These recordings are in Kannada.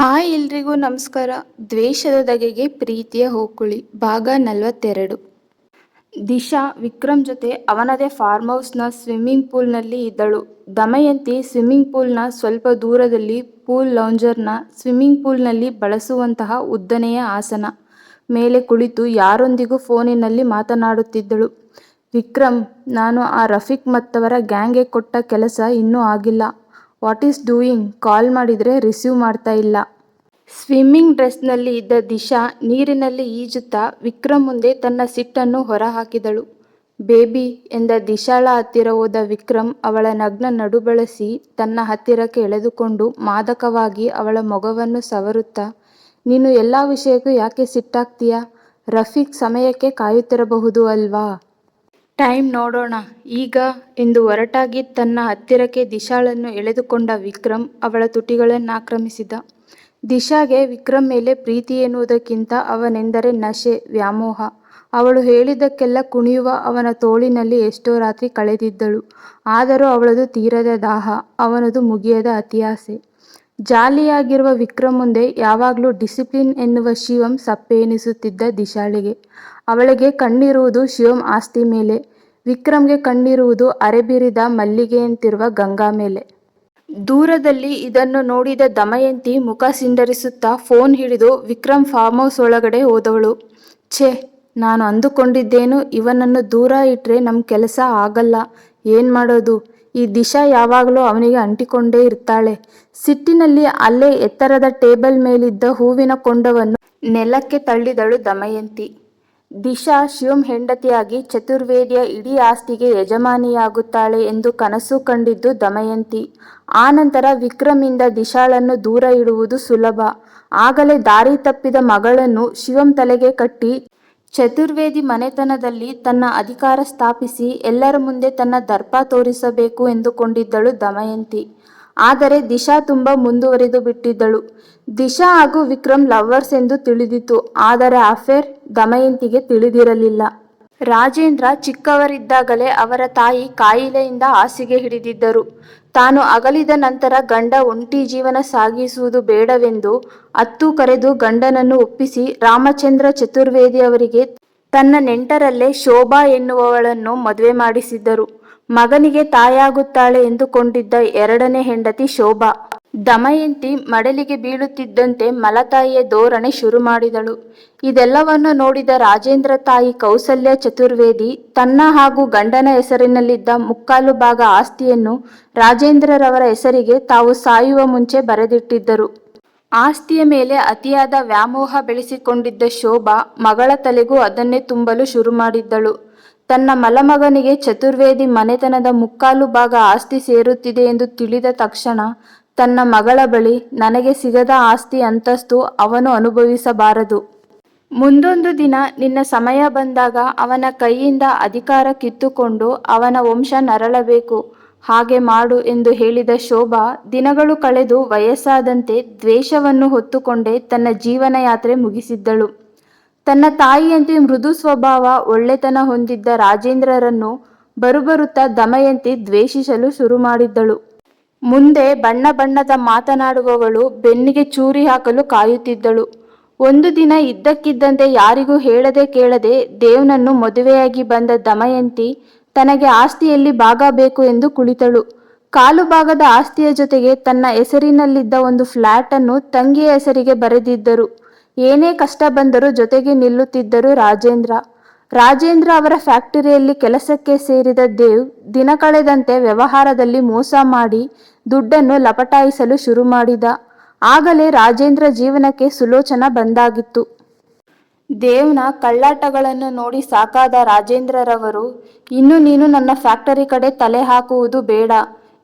ಹಾಯ್ ಎಲ್ರಿಗೂ ನಮಸ್ಕಾರ. ದ್ವೇಷದ ದಗೆಗೆ ಪ್ರೀತಿಯ ಹೋಕುಳಿ, ಭಾಗ ನಲವತ್ತೆರಡು. ದಿಶಾ ವಿಕ್ರಮ್ ಜೊತೆ ಅವನದೇ ಫಾರ್ಮ್ ಹೌಸ್ನ ಸ್ವಿಮ್ಮಿಂಗ್ ಪೂಲ್ನಲ್ಲಿ ಇದ್ದಳು. ದಮಯಂತಿ ಸ್ವಿಮ್ಮಿಂಗ್ ಪೂಲ್ನ ಸ್ವಲ್ಪ ದೂರದಲ್ಲಿ ಪೂಲ್ ಲೌಂಜರ್ನ ಸ್ವಿಮ್ಮಿಂಗ್ ಪೂಲ್ನಲ್ಲಿ ಬಳಸುವಂತಹ ಉದ್ದನೆಯ ಆಸನ ಮೇಲೆ ಕುಳಿತು ಯಾರೊಂದಿಗೂ ಫೋನಿನಲ್ಲಿ ಮಾತನಾಡುತ್ತಿದ್ದಳು. ವಿಕ್ರಮ್, ನಾನು ಆ ರಫೀಕ್ ಮತ್ತವರ ಗ್ಯಾಂಗೆ ಕೊಟ್ಟ ಕೆಲಸ ಇನ್ನೂ ಆಗಿಲ್ಲ. ವಾಟ್ ಈಸ್ ಡೂಯಿಂಗ್ ಕಾಲ್ ಮಾಡಿದರೆ ರಿಸೀವ್ ಮಾಡ್ತಾ ಇಲ್ಲ. ಸ್ವಿಮ್ಮಿಂಗ್ ಡ್ರೆಸ್ನಲ್ಲಿ ಇದ್ದ ದಿಶಾ ನೀರಿನಲ್ಲಿ ಈಜುತ್ತಾ ವಿಕ್ರಮ್ ಮುಂದೆ ತನ್ನ ಸಿಟ್ಟನ್ನು ಹೊರಹಾಕಿದಳು. ಬೇಬಿ ಎಂದ ದಿಶಾಳ ಹತ್ತಿರ ಹೋದ ವಿಕ್ರಮ್ ಅವಳ ನಗ್ನ ನಡುಬಳಸಿ ತನ್ನ ಹತ್ತಿರಕ್ಕೆ ಎಳೆದುಕೊಂಡು ಮಾದಕವಾಗಿ ಅವಳ ಮೊಗವನ್ನು ಸವರುತ್ತಾ, ನೀನು ಎಲ್ಲ ವಿಷಯಕ್ಕೂ ಯಾಕೆ ಸಿಟ್ಟಾಗ್ತೀಯಾ? ರಫೀಕ್ ಸಮಯಕ್ಕೆ ಕಾಯುತ್ತಿರಬಹುದು ಅಲ್ವಾ? ಟೈಮ್ ನೋಡೋಣ. ಈಗ ಎಂದು ಒರಟಾಗಿ ತನ್ನ ಹತ್ತಿರಕ್ಕೆ ದಿಶಾಳನ್ನು ಎಳೆದುಕೊಂಡ ವಿಕ್ರಮ್ ಅವಳ ತುಟಿಗಳನ್ನಾಕ್ರಮಿಸಿದ. ದಿಶಾಗೆ ವಿಕ್ರಮ್ ಮೇಲೆ ಪ್ರೀತಿ ಎನ್ನುವುದಕ್ಕಿಂತ ಅವನೆಂದರೆ ನಶೆ, ವ್ಯಾಮೋಹ. ಅವಳು ಹೇಳಿದ್ದಕ್ಕೆಲ್ಲ ಕುಣಿಯುವ ಅವನ ತೋಳಿನಲ್ಲಿ ಎಷ್ಟೋ ರಾತ್ರಿ ಕಳೆದಿದ್ದಳು. ಆದರೂ ಅವಳದು ತೀರದ ದಾಹ, ಅವನದು ಮುಗಿಯದ ಅತಿಯಾಸೆ. ಜಾಲಿಯಾಗಿರುವ ವಿಕ್ರಮ್ ಮುಂದೆ ಯಾವಾಗಲೂ ಡಿಸಿಪ್ಲಿನ್ ಎನ್ನುವ ಶಿವಂ ಸಪ್ಪೆ ಎನಿಸುತ್ತಿದ್ದ ದಿಶಾಳಿಗೆ. ಅವಳಿಗೆ ಕಣ್ಣಿರುವುದು ಶಿವಂ ಆಸ್ತಿ ಮೇಲೆ. ವಿಕ್ರಮ್ಗೆ ಕಣ್ಣಿರುವುದು ಅರೆಬಿರಿದ ಮಲ್ಲಿಗೆಯಂತಿರುವ ಗಂಗಾ ಮೇಲೆ. ದೂರದಲ್ಲಿ ಇದನ್ನು ನೋಡಿದ ದಮಯಂತಿ ಮುಖ ಸಿಂಡರಿಸುತ್ತಾ ಫೋನ್ ಹಿಡಿದು ವಿಕ್ರಮ್ ಫಾರ್ಮ್ ಹೌಸ್ ಒಳಗಡೆ ಹೋದವಳು. ಛೇ, ನಾನು ಅಂದುಕೊಂಡಿದ್ದೇನು, ಇವನನ್ನು ದೂರ ಇಟ್ಟರೆ ನಮ್ಮ ಕೆಲಸ ಆಗಲ್ಲ. ಏನು ಮಾಡೋದು? ಈ ದಿಶಾ ಯಾವಾಗಲೂ ಅವನಿಗೆ ಅಂಟಿಕೊಂಡೇ ಇರ್ತಾಳೆ. ಸಿಟ್ಟಿನಲ್ಲಿ ಅಲ್ಲೇ ಎತ್ತರದ ಟೇಬಲ್ ಮೇಲಿದ್ದ ಹೂವಿನ ಕೊಂಡವನ್ನು ನೆಲಕ್ಕೆ ತಳ್ಳಿದಳು ದಮಯಂತಿ. ದಿಶಾ ಶಿವಂ ಹೆಂಡತಿಯಾಗಿ ಚತುರ್ವೇದಿಯ ಇಡೀ ಆಸ್ತಿಗೆ ಯಜಮಾನಿಯಾಗುತ್ತಾಳೆ ಎಂದು ಕನಸು ಕಂಡಿದ್ದು ದಮಯಂತಿ. ಆನಂತರ ವಿಕ್ರಮಿಂದ ದಿಶಾಳನ್ನು ದೂರ ಇಡುವುದು ಸುಲಭ. ಆಗಲೇ ದಾರಿ ತಪ್ಪಿದ ಮಗಳನ್ನು ಶಿವಂ ತಲೆಗೆ ಕಟ್ಟಿ ಚತುರ್ವೇದಿ ಮನೆತನದಲ್ಲಿ ತನ್ನ ಅಧಿಕಾರ ಸ್ಥಾಪಿಸಿ ಎಲ್ಲರ ಮುಂದೆ ತನ್ನ ದರ್ಪ ತೋರಿಸಬೇಕು ಎಂದುಕೊಂಡಿದ್ದಳು ದಮಯಂತಿ. ಆದರೆ ದಿಶಾ ತುಂಬ ಮುಂದುವರಿದು ಬಿಟ್ಟಿದ್ದಳು. ದಿಶಾ ಹಾಗೂ ವಿಕ್ರಮ್ ಲವ್ವರ್ಸ್ ಎಂದು ತಿಳಿದಿತ್ತು. ಆದರೆ ಅಫೇರ್ ದಮಯಂತಿಗೆ ತಿಳಿದಿರಲಿಲ್ಲ. ರಾಜೇಂದ್ರ ಚಿಕ್ಕವರಿದ್ದಾಗಲೇ ಅವರ ತಾಯಿ ಕಾಯಿಲೆಯಿಂದ ಹಾಸಿಗೆ ಹಿಡಿದಿದ್ದರು. ತಾನು ಅಗಲಿದ ನಂತರ ಗಂಡ ಒಂಟಿ ಜೀವನ ಸಾಗಿಸುವುದು ಬೇಡವೆಂದು ಅತ್ತು ಕರೆದು ಗಂಡನನ್ನು ಒಪ್ಪಿಸಿ ರಾಮಚಂದ್ರ ಚತುರ್ವೇದಿ ಅವರಿಗೆ ತನ್ನ ನೆಂಟರಲ್ಲೇ ಶೋಭಾ ಎನ್ನುವವಳನ್ನು ಮದುವೆ ಮಾಡಿಸಿದ್ದರು. ಮಗನಿಗೆ ತಾಯಾಗುತ್ತಾಳೆ ಎಂದುಕೊಂಡಿದ್ದ ಎರಡನೇ ಹೆಂಡತಿ ಶೋಭಾ. ದಮಯಂತಿ ಮಡಲಿಗೆ ಬೀಳುತ್ತಿದ್ದಂತೆ ಮಲತಾಯಿಯ ಧೋರಣೆ ಶುರು ಮಾಡಿದಳು ಇದೆಲ್ಲವನ್ನು ನೋಡಿದ ರಾಜೇಂದ್ರ ತಾಯಿ ಕೌಸಲ್ಯ ಚತುರ್ವೇದಿ ತನ್ನ ಹಾಗೂ ಗಂಡನ ಹೆಸರಿನಲ್ಲಿದ್ದ ಮುಕ್ಕಾಲು ಭಾಗ ಆಸ್ತಿಯನ್ನು ರಾಜೇಂದ್ರರವರ ಹೆಸರಿಗೆ ತಾವು ಸಾಯುವ ಮುಂಚೆ ಬರೆದಿಟ್ಟಿದ್ದರು. ಆಸ್ತಿಯ ಮೇಲೆ ಅತಿಯಾದ ವ್ಯಾಮೋಹ ಬೆಳೆಸಿಕೊಂಡಿದ್ದ ಶೋಭಾ ಮಗಳ ತಲೆಗೂ ಅದನ್ನೇ ತುಂಬಲು ಶುರು ಮಾಡಿದ್ದಳು ತನ್ನ ಮಲಮಗನಿಗೆ ಚತುರ್ವೇದಿ ಮನೆತನದ ಮುಕ್ಕಾಲು ಭಾಗ ಆಸ್ತಿ ಸೇರುತ್ತಿದೆ ಎಂದು ತಿಳಿದ ತಕ್ಷಣ ತನ್ನ ಮಗಳ ಬಳಿ ನನಗೆ ಸಿಗದ ಆಸ್ತಿ ಅಂತಸ್ತು ಅವನು ಅನುಭವಿಸಬಾರದು. ಮುಂದೊಂದು ದಿನ ನಿನ್ನ ಸಮಯ ಬಂದಾಗ ಅವನ ಕೈಯಿಂದ ಅಧಿಕಾರ ಕಿತ್ತುಕೊಂಡು ಅವನ ವಂಶ ನರಳಬೇಕು. ಹಾಗೆ ಮಾಡು ಎಂದು ಹೇಳಿದ ಶೋಭಾ ದಿನಗಳು ಕಳೆದು ವಯಸ್ಸಾದಂತೆ ದ್ವೇಷವನ್ನು ಹೊತ್ತುಕೊಂಡೇ ತನ್ನ ಜೀವನ ಯಾತ್ರೆ ಮುಗಿಸಿದ್ದಳು. ತನ್ನ ತಾಯಿಯಂತೆ ಮೃದು ಸ್ವಭಾವ, ಒಳ್ಳೆತನ ಹೊಂದಿದ್ದ ರಾಜೇಂದ್ರರನ್ನು ಬರುಬರುತ್ತಾ ದಮಯಂತಿ ದ್ವೇಷಿಸಲು ಶುರು ಮಾಡಿದ್ದಳು. ಮುಂದೆ ಬಣ್ಣ ಬಣ್ಣದ ಮಾತನಾಡುವವಳು ಬೆನ್ನಿಗೆ ಚೂರಿ ಹಾಕಲು ಕಾಯುತ್ತಿದ್ದಳು. ಒಂದು ದಿನ ಇದ್ದಕ್ಕಿದ್ದಂತೆ ಯಾರಿಗೂ ಹೇಳದೆ ಕೇಳದೆ ದೇವ್ನನ್ನು ಮದುವೆಯಾಗಿ ಬಂದ ದಮಯಂತಿ ತನಗೆ ಆಸ್ತಿಯಲ್ಲಿ ಭಾಗ ಬೇಕು ಎಂದು ಕುಳಿತಳು. ಕಾಲು ಭಾಗದ ಆಸ್ತಿಯ ಜೊತೆಗೆ ತನ್ನ ಹೆಸರಿನಲ್ಲಿದ್ದ ಒಂದು ಫ್ಲ್ಯಾಟ್ ಅನ್ನು ತಂಗಿಯ ಹೆಸರಿಗೆ ಬರೆದಿದ್ದರು. ಏನೇ ಕಷ್ಟ ಬಂದರೂ ಜೊತೆಗೆ ನಿಲ್ಲುತ್ತಿದ್ದರು ರಾಜೇಂದ್ರ. ರಾಜೇಂದ್ರ ಅವರ ಫ್ಯಾಕ್ಟರಿಯಲ್ಲಿ ಕೆಲಸಕ್ಕೆ ಸೇರಿದ ದೇವ್ ದಿನ ಕಳೆದಂತೆ ವ್ಯವಹಾರದಲ್ಲಿ ಮೋಸ ಮಾಡಿ ದುಡ್ಡನ್ನು ಲಪಟಾಯಿಸಲು ಶುರು ಮಾಡಿದ. ಆಗಲೇ ರಾಜೇಂದ್ರ ಜೀವನಕ್ಕೆ ಸುಲೋಚನ ಬಂದಾಗಿತ್ತು. ದೇವ್ನ ಕಳ್ಳಾಟಗಳನ್ನು ನೋಡಿ ಸಾಕಾದ ರಾಜೇಂದ್ರರವರು, ಇನ್ನು ನೀನು ನನ್ನ ಫ್ಯಾಕ್ಟರಿ ಕಡೆ ತಲೆ ಹಾಕುವುದು ಬೇಡ.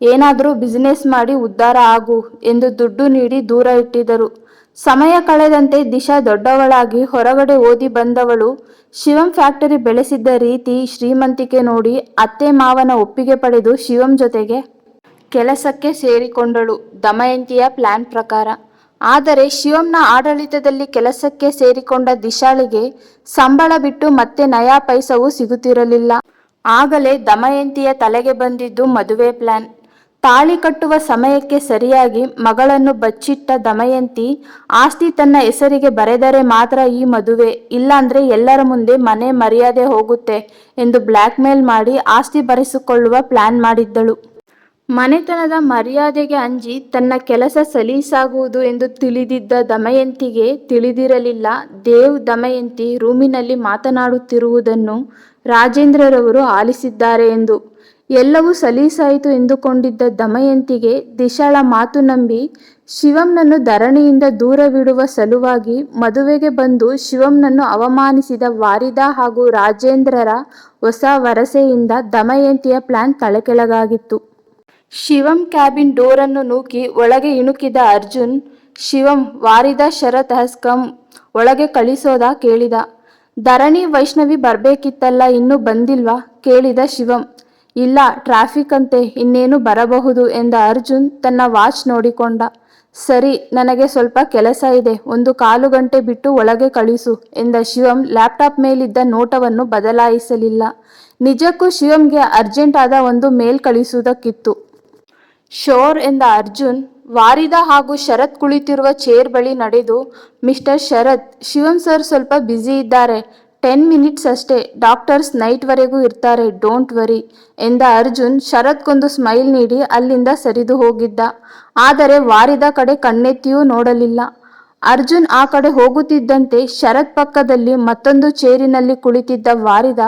ಏನಾದರೂ ಬಿಸಿನೆಸ್ ಮಾಡಿ ಉದ್ಧಾರ ಆಗು ಎಂದು ದುಡ್ಡು ನೀಡಿ ದೂರ ಇಟ್ಟಿದ್ದರು. ಸಮಯ ಕಳೆದಂತೆ ದಿಶಾ ದೊಡ್ಡವಳಾಗಿ ಹೊರಗಡೆ ಓದಿ ಬಂದವಳು. ಶಿವಂ ಫ್ಯಾಕ್ಟರಿ ಬೆಳೆಸಿದ್ದ ರೀತಿ ಶ್ರೀಮಂತಿಕೆ ನೋಡಿ ಅತ್ತೆ ಮಾವನ ಒಪ್ಪಿಗೆ ಪಡೆದು ಶಿವಂ ಜೊತೆಗೆ ಕೆಲಸಕ್ಕೆ ಸೇರಿಕೊಂಡಳು. ದಮಯಂತಿಯ ಪ್ಲಾನ್ ಪ್ರಕಾರ. ಆದರೆ ಶಿವಂನ ಆಡಳಿತದಲ್ಲಿ ಕೆಲಸಕ್ಕೆ ಸೇರಿಕೊಂಡ ದಿಶಾಳಿಗೆ ಸಂಬಳ ಬಿಟ್ಟು ಮತ್ತೆ ನಯಾ ಪೈಸವೂ ಸಿಗುತ್ತಿರಲಿಲ್ಲ. ಆಗಲೇ ದಮಯಂತಿಯ ತಲೆಗೆ ಬಂದಿದ್ದು ಮದುವೆ ಪ್ಲಾನ್. ತಾಳಿ ಕಟ್ಟುವ ಸಮಯಕ್ಕೆ ಸರಿಯಾಗಿ ಮಗಳನ್ನು ಬಚ್ಚಿಟ್ಟ ದಮಯಂತಿ ಆಸ್ತಿ ತನ್ನ ಹೆಸರಿಗೆ ಬರೆದರೆ ಮಾತ್ರ ಈ ಮದುವೆ, ಇಲ್ಲಾಂದ್ರೆ ಎಲ್ಲರ ಮುಂದೆ ಮನೆ ಮರ್ಯಾದೆ ಹೋಗುತ್ತೆ ಎಂದು ಬ್ಲ್ಯಾಕ್ ಮೇಲ್ ಮಾಡಿ ಆಸ್ತಿ ಬರೆಸಿಕೊಳ್ಳುವ ಪ್ಲಾನ್ ಮಾಡಿದ್ದಳು. ಮನೆತನದ ಮರ್ಯಾದೆಗೆ ಅಂಜಿ ತನ್ನ ಕೆಲಸ ಸಲೀಸಾಗುವುದು ಎಂದು ತಿಳಿದಿದ್ದ ದಮಯಂತಿಗೆ ತಿಳಿದಿರಲಿಲ್ಲ. ದೇವ್ ದಮಯಂತಿ ರೂಮಿನಲ್ಲಿ ಮಾತನಾಡುತ್ತಿರುವುದನ್ನು ರಾಜೇಂದ್ರರವರು ಆಲಿಸಿದ್ದಾರೆ ಎಂದು ಎಲ್ಲವೂ ಸಲೀಸಾಯಿತು ಎಂದುಕೊಂಡಿದ್ದ ದಮಯಂತಿಗೆ ದಿಶಾಳ ಮಾತು ನಂಬಿ ಶಿವಂನನ್ನು ಧರಣಿಯಿಂದ ದೂರವಿಡುವ ಸಲುವಾಗಿ ಮದುವೆಗೆ ಬಂದು ಶಿವಂನನ್ನು ಅವಮಾನಿಸಿದ ವಾರಿದಾ ಹಾಗೂ ರಾಜೇಂದ್ರರ ಹೊಸ ವರಸೆಯಿಂದ ದಮಯಂತಿಯ ಪ್ಲಾನ್ ತಲೆಕೆಳಗಾಗಿತ್ತು. ಶಿವಂ ಕ್ಯಾಬಿನ್ ಡೋರನ್ನು ನೂಕಿ ಒಳಗೆ ಇಣುಕಿದ ಅರ್ಜುನ್ ಶಿವಂ ವಾರಿದಾ ಶರತ್ ಹಸ್ಕಂ ಒಳಗೆ ಕಳಿಸೋದ? ಕೇಳಿದ. ಧರಣಿ ವೈಷ್ಣವಿ ಬರ್ಬೇಕಿತ್ತಲ್ಲ, ಇನ್ನೂ ಬಂದಿಲ್ವಾ? ಕೇಳಿದ ಶಿವಂ ಇಲ್ಲ, ಟ್ರಾಫಿಕ್ ಅಂತೆ, ಇನ್ನೇನು ಬರಬಹುದು ಎಂದ ಅರ್ಜುನ್ ತನ್ನ ವಾಚ್ ನೋಡಿಕೊಂಡ. ಸರಿ, ನನಗೆ ಸ್ವಲ್ಪ ಕೆಲಸ ಇದೆ, ಒಂದು ಕಾಲು ಗಂಟೆ ಬಿಟ್ಟು ಒಳಗೆ ಕಳಿಸು ಎಂದ ಶಿವಂ ಲ್ಯಾಪ್ಟಾಪ್ ಮೇಲಿದ್ದ ನೋಟವನ್ನು ಬದಲಾಯಿಸಲಿಲ್ಲ. ನಿಜಕ್ಕೂ ಶಿವಂಗೆ ಅರ್ಜೆಂಟ್ ಆದ ಒಂದು ಮೇಲ್ ಕಳಿಸುವುದಕ್ಕಿತ್ತು. ಶೋರ್ ಎಂದ ಅರ್ಜುನ್, ವಾರಿದ ಹಾಗೂ ಶರತ್ ಕುಳಿತಿರುವ ಚೇರ್ ಬಳಿ ನಡೆದು, ಮಿಸ್ಟರ್ ಶರತ್, ಶಿವಂ ಸರ್ ಸ್ವಲ್ಪ ಬ್ಯುಸಿ ಇದ್ದಾರೆ ಟೆನ್ ಮಿನಿಟ್ಸ್ ಅಷ್ಟೇ. ಡಾಕ್ಟರ್ಸ್ ನೈಟ್ವರೆಗೂ ಇರ್ತಾರೆ. ಡೋಂಟ್ ವರಿ ಎಂದ ಅರ್ಜುನ್ ಶರತ್ಗೊಂದು ಸ್ಮೈಲ್ ನೀಡಿ ಅಲ್ಲಿಂದ ಸರಿದು ಹೋಗಿದ್ದ. ಆದರೆ ವಾರಿದ ಕಡೆ ಕಣ್ಣೆತ್ತಿಯೂ ನೋಡಲಿಲ್ಲ. ಅರ್ಜುನ್ ಆ ಕಡೆ ಹೋಗುತ್ತಿದ್ದಂತೆ ಶರತ್ ಪಕ್ಕದಲ್ಲಿ ಮತ್ತೊಂದು ಚೇರಿನಲ್ಲಿ ಕುಳಿತಿದ್ದ ವಾರಿದ,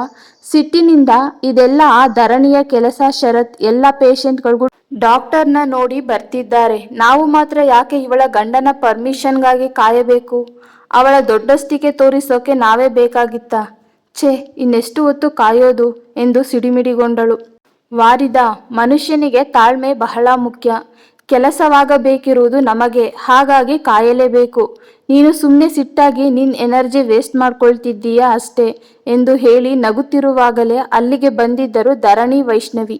ಸಿಟ್ಟಿನಿಂದ ಇದೆಲ್ಲ ಆ ಧರಣಿಯ ಕೆಲಸ ಶರತ್, ಎಲ್ಲ ಪೇಷಂಟ್ಗಳಿಗೂ ಡಾಕ್ಟರ್ನ ನೋಡಿ ಬರ್ತಿದ್ದಾರೆ. ನಾವು ಮಾತ್ರ ಯಾಕೆ ಇವಳ ಗಂಡನ ಪರ್ಮಿಷನ್ಗಾಗಿ ಕಾಯಬೇಕು? ಅವಳ ದೊಡ್ಡಷ್ಟಿಗೆ ತೋರಿಸೋಕೆ ನಾವೇ ಬೇಕಾಗಿತ್ತ. ಛೇ, ಇನ್ನೆಷ್ಟು ಹೊತ್ತು ಕಾಯೋದು ಎಂದು ಸಿಡಿಮಿಡಿಗೊಂಡಳು. ವಾರಿದ ಮನುಷ್ಯನಿಗೆ ತಾಳ್ಮೆ ಬಹಳ ಮುಖ್ಯ. ಕೆಲಸವಾಗಬೇಕಿರುವುದು ನಮಗೆ, ಹಾಗಾಗಿ ಕಾಯಲೇಬೇಕು. ನೀನು ಸುಮ್ಮನೆ ಸಿಟ್ಟಾಗಿ ನಿನ್ ಎನರ್ಜಿ ವೇಸ್ಟ್ ಮಾಡ್ಕೊಳ್ತಿದ್ದೀಯಾ ಅಷ್ಟೇ ಎಂದು ಹೇಳಿ ನಗುತ್ತಿರುವಾಗಲೇ ಅಲ್ಲಿಗೆ ಬಂದಿದ್ದರು ಧರಣಿ ವೈಷ್ಣವಿ.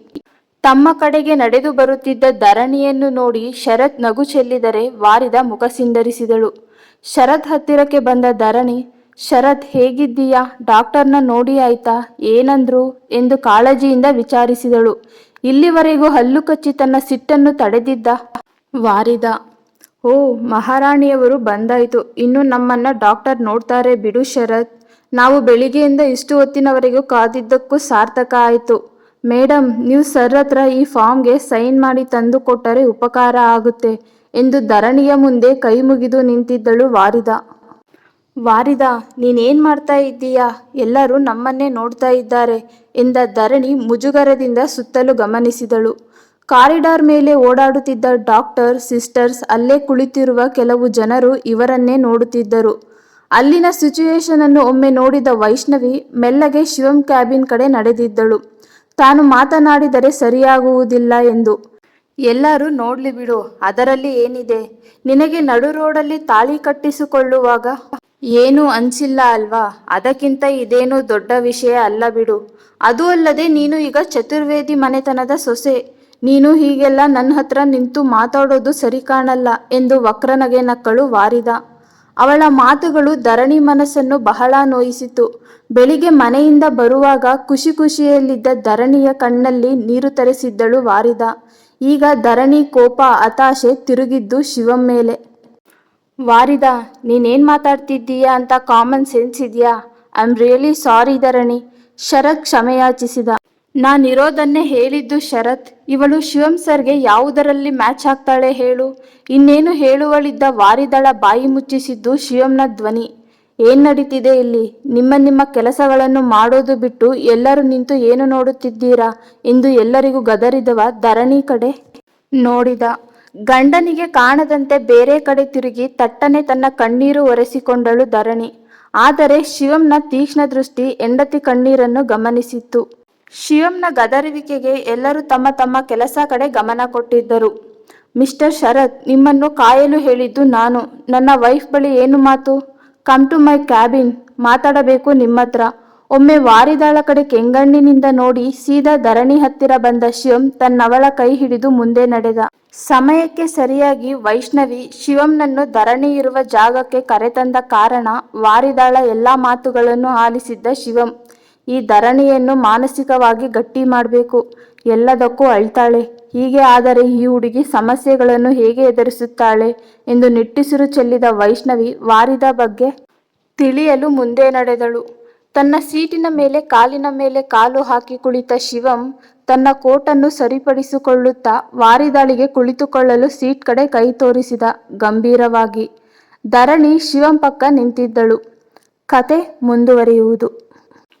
ತಮ್ಮ ಕಡೆಗೆ ನಡೆದು ಬರುತ್ತಿದ್ದ ಧರಣಿಯನ್ನು ನೋಡಿ ಶರತ್ ನಗು ಚೆಲ್ಲಿದರೆ ವಾರಿದ ಮುಖ ಸಿಂಡರಿಸಿದಳು. ಶರತ್ ಹತ್ತಿರಕ್ಕೆ ಬಂದ ಧರಣಿ, ಶರತ್ ಹೇಗಿದ್ದೀಯಾ? ಡಾಕ್ಟರ್ನ ನೋಡಿ ಆಯ್ತಾ? ಏನಂದ್ರು? ಎಂದು ಕಾಳಜಿಯಿಂದ ವಿಚಾರಿಸಿದಳು. ಇಲ್ಲಿವರೆಗೂ ಹಲ್ಲು ಕಚ್ಚಿ ತನ್ನ ಸಿಟ್ಟನ್ನು ತಡೆದಿದ್ದ ವಾರಿದ. ಓ, ಮಹಾರಾಣಿಯವರು ಬಂದಾಯ್ತು. ಇನ್ನು ನಮ್ಮನ್ನ ಡಾಕ್ಟರ್ ನೋಡ್ತಾರೆ ಬಿಡು ಶರತ್. ನಾವು ಬೆಳಿಗ್ಗೆಯಿಂದ ಇಷ್ಟು ಹೊತ್ತಿನವರೆಗೂ ಕಾದಿದ್ದಕ್ಕೂ ಸಾರ್ಥಕ ಆಯಿತು. ಮೇಡಮ್ ನೀವು ಸರ್ ಹತ್ರ ಈ ಫಾರ್ಮ್ಗೆ ಸೈನ್ ಮಾಡಿ ತಂದು ಕೊಟ್ಟರೆ ಉಪಕಾರ ಆಗುತ್ತೆ. ಎಂದು ಧರಣಿಯ ಮುಂದೆ ಕೈ ಮುಗಿದು ನಿಂತಿದ್ದಳು ವಾರಿದ. ವಾರಿದ, ನೀನೇನ್ ಮಾಡ್ತಾ ಇದ್ದೀಯಾ? ಎಲ್ಲರೂ ನಮ್ಮನ್ನೇ ನೋಡ್ತಾ ಇದ್ದಾರೆ ಎಂದ ಧರಣಿ ಮುಜುಗರದಿಂದ ಸುತ್ತಲೂ ಗಮನಿಸಿದಳು. ಕಾರಿಡಾರ್ ಮೇಲೆ ಓಡಾಡುತ್ತಿದ್ದ ಡಾಕ್ಟರ್, ಸಿಸ್ಟರ್ಸ್ ಅಲ್ಲೇ ಕುಳಿತಿರುವ ಕೆಲವು ಜನರು ಇವರನ್ನೇ ನೋಡುತ್ತಿದ್ದರು. ಅಲ್ಲಿನ ಸಿಚುಯೇಷನ್ ಅನ್ನು ಒಮ್ಮೆ ನೋಡಿದ ವೈಷ್ಣವಿ ಮೆಲ್ಲಗೆ ಶಿವಂ ಕ್ಯಾಬಿನ್ ಕಡೆ ನಡೆದಿದ್ದಳು. ತಾನು ಮಾತನಾಡಿದರೆ ಸರಿಯಾಗುವುದಿಲ್ಲ ಎಂದು. ಎಲ್ಲರೂ ನೋಡ್ಲಿ ಬಿಡು, ಅದರಲ್ಲಿ ಏನಿದೆ? ನಿನಗೆ ನಡು ರೋಡಲ್ಲಿ ತಾಳಿ ಕಟ್ಟಿಸಿಕೊಳ್ಳುವಾಗ ಏನೂ ಅನ್ಸಿಲ್ಲ ಅಲ್ವಾ? ಅದಕ್ಕಿಂತ ಇದೇನು ದೊಡ್ಡ ವಿಷಯ ಅಲ್ಲ ಬಿಡು. ಅದು ಅಲ್ಲದೆ ನೀನು ಈಗ ಚತುರ್ವೇದಿ ಮನೆತನದ ಸೊಸೆ. ನೀನು ಹೀಗೆಲ್ಲ ನನ್ನ ಹತ್ರ ನಿಂತು ಮಾತಾಡೋದು ಸರಿ ಕಾಣಲ್ಲ ಎಂದು ವಕ್ರನಗೆ ನಕ್ಕಳು ವಾರಿದ. ಅವಳ ಮಾತುಗಳು ಧರಣಿ ಮನಸ್ಸನ್ನು ಬಹಳ ನೋಯಿಸಿತು. ಬೆಳಿಗ್ಗೆ ಮನೆಯಿಂದ ಬರುವಾಗ ಖುಷಿ ಖುಷಿಯಲ್ಲಿದ್ದ ಧರಣಿಯ ಕಣ್ಣಲ್ಲಿ ನೀರು ತರಿಸಿದ್ದಳು ವಾರಿದ. ಈಗ ಧರಣಿ ಕೋಪ ಹತಾಶೆ ತಿರುಗಿದ್ದು ಶಿವಂ ಮೇಲೆ. ವಾರಿದ, ನೀನೇನ್ ಮಾತಾಡ್ತಿದ್ದೀಯಾ ಅಂತ ಕಾಮನ್ ಸೆನ್ಸ್ ಇದೆಯಾ? I am really sorry Dharani. Sharath ಕ್ಷಮೆಯಾಚಿಸಿದ. ನಾನಿರೋದನ್ನೇ ಹೇಳಿದ್ದು ಶರತ್. ಇವಳು ಶಿವಂ ಸರ್ಗೆ ಯಾವುದರಲ್ಲಿ ಮ್ಯಾಚ್ ಆಗ್ತಾಳೆ ಹೇಳು. ಇನ್ನೇನು ಹೇಳುವಳಿದ್ದ ವಾರಿದಳ ಬಾಯಿ ಮುಚ್ಚಿಸಿದ್ದು ಶಿವಂನ ಧ್ವನಿ. ಏನ್ ನಡೀತಿದೆ ಇಲ್ಲಿ? ನಿಮ್ಮ ನಿಮ್ಮ ಕೆಲಸಗಳನ್ನು ಮಾಡೋದು ಬಿಟ್ಟು ಎಲ್ಲರೂ ನಿಂತು ಏನು ನೋಡುತ್ತಿದ್ದೀರಾ? ಎಂದು ಎಲ್ಲರಿಗೂ ಗದರಿದವ ಧರಣಿ ಕಡೆ? ನೋಡಿದ. ಗಂಡನಿಗೆ ಕಾಣದಂತೆ ಬೇರೆ ಕಡೆ ತಿರುಗಿ ತಟ್ಟನೆ ತನ್ನ ಕಣ್ಣೀರು ಒರೆಸಿಕೊಂಡಳು ಧರಣಿ. ಆದರೆ ಶಿವಂನ ತೀಕ್ಷ್ಣ ದೃಷ್ಟಿ ಹೆಂಡತಿ ಕಣ್ಣೀರನ್ನು ಗಮನಿಸಿತ್ತು. ಶಿವಂನ ಗದರುವಿಕೆಗೆ ಎಲ್ಲರೂ ತಮ್ಮ ತಮ್ಮ ಕೆಲಸ ಕಡೆ ಗಮನ ಕೊಟ್ಟಿದ್ದರು. ಮಿಸ್ಟರ್ ಶರತ್, ನಿಮ್ಮನ್ನು ಕಾಯಲು ಹೇಳಿದ್ದು ನಾನು. ನನ್ನ ವೈಫ್ ಬಳಿ ಏನು ಮಾತು? ಕಮ್ ಟು ಮೈ ಕ್ಯಾಬಿನ್ ಮಾತಾಡಬೇಕು ನಿಮ್ಮತ್ರ. ಒಮ್ಮೆ ವಾರಿದಾಳ ಕಡೆ ಕೆಂಗಣ್ಣಿನಿಂದ ನೋಡಿ ಸೀದಾ ಧರಣಿ ಹತ್ತಿರ ಬಂದ ಶಿವಂ ತನ್ನವಳ ಕೈ ಹಿಡಿದು ಮುಂದೆ ನಡೆದ. ಸಮಯಕ್ಕೆ ಸರಿಯಾಗಿ ವೈಷ್ಣವಿ ಶಿವಂನನ್ನು ಧರಣಿ ಇರುವ ಜಾಗಕ್ಕೆ ಕರೆತಂದ ಕಾರಣ ವಾರಿದಾಳ ಎಲ್ಲಾ ಮಾತುಗಳನ್ನು ಆಲಿಸಿದ್ದ ಶಿವಂ, ಈ ಧರಣಿಯನ್ನು ಮಾನಸಿಕವಾಗಿ ಗಟ್ಟಿ ಮಾಡಬೇಕು. ಎಲ್ಲದಕ್ಕೂ ಅಳ್ತಾಳೆ. ಹೀಗೆ ಆದರೆ ಈ ಹುಡುಗಿ ಸಮಸ್ಯೆಗಳನ್ನು ಹೇಗೆ ಎದುರಿಸುತ್ತಾಳೆ ಎಂದು ನಿಟ್ಟುಸಿರು ಚೆಲ್ಲಿದ ವೈಷ್ಣವಿ ವಾರಿದ ಬಗ್ಗೆ ತಿಳಿಯಲು ಮುಂದೆ ನಡೆದಳು. ತನ್ನ ಸೀಟಿನ ಮೇಲೆ ಕಾಲಿನ ಮೇಲೆ ಕಾಲು ಹಾಕಿ ಕುಳಿತ ಶಿವಂ ತನ್ನ ಕೋಟನ್ನು ಸರಿಪಡಿಸಿಕೊಳ್ಳುತ್ತಾ ವಾರಿದಾಳಿಗೆ ಕುಳಿತುಕೊಳ್ಳಲು ಸೀಟ್ ಕಡೆ ಕೈ ತೋರಿಸಿದ. ಗಂಭೀರವಾಗಿ. ಧರಣಿ ಶಿವಂ ಪಕ್ಕ ನಿಂತಿದ್ದಳು. ಕತೆ ಮುಂದುವರಿಯುವುದು.